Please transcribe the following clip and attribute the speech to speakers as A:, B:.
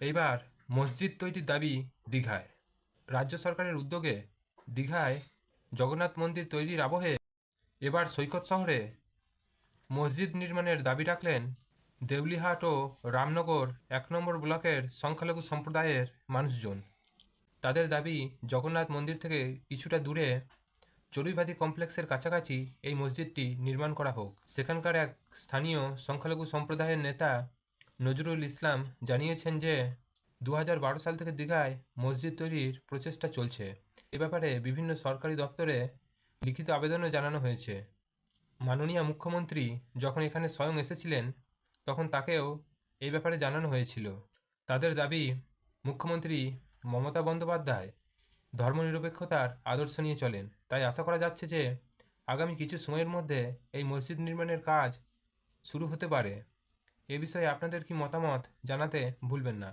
A: এইবার মসজিদ তৈরির দাবি দীঘায়। রাজ্য সরকারের উদ্যোগে দীঘায় জগন্নাথ মন্দির তৈরির আবহে এবার সৈকত শহরে মসজিদ নির্মাণের দাবি রাখলেন দেউলিহাট ও রামনগর এক নম্বর ব্লকের সংখ্যালঘু সম্প্রদায়ের মানুষজন। তাদের দাবি, জগন্নাথ মন্দির থেকে কিছুটা দূরে চড়ুইভাতি কমপ্লেক্সের কাছাকাছি এই মসজিদটি নির্মাণ করা হোক। সেখানকার এক স্থানীয় সংখ্যালঘু সম্প্রদায়ের নেতা নজরুল ইসলাম জানিয়েছেন যে দু হাজার বারো সাল থেকে দীঘায় মসজিদ তৈরির প্রচেষ্টা চলছে। এ ব্যাপারে বিভিন্ন সরকারি দপ্তরে লিখিত আবেদনও জানানো হয়েছে। মাননীয় মুখ্যমন্ত্রী যখন এখানে স্বয়ং এসেছিলেন, তখন তাকেও এই ব্যাপারে জানানো হয়েছিল। তাদের দাবি, মুখ্যমন্ত্রী মমতা বন্দ্যোপাধ্যায় ধর্মনিরপেক্ষতার আদর্শ নিয়ে চলেন। তাই আশা করা যাচ্ছে যে, আগামী কিছু সময়ের মধ্যে এই মসজিদ নির্মাণের কাজ শুরু হতে পারে। এ বিষয়ে আপনাদের কি মতামত জানাতে ভুলবেন না।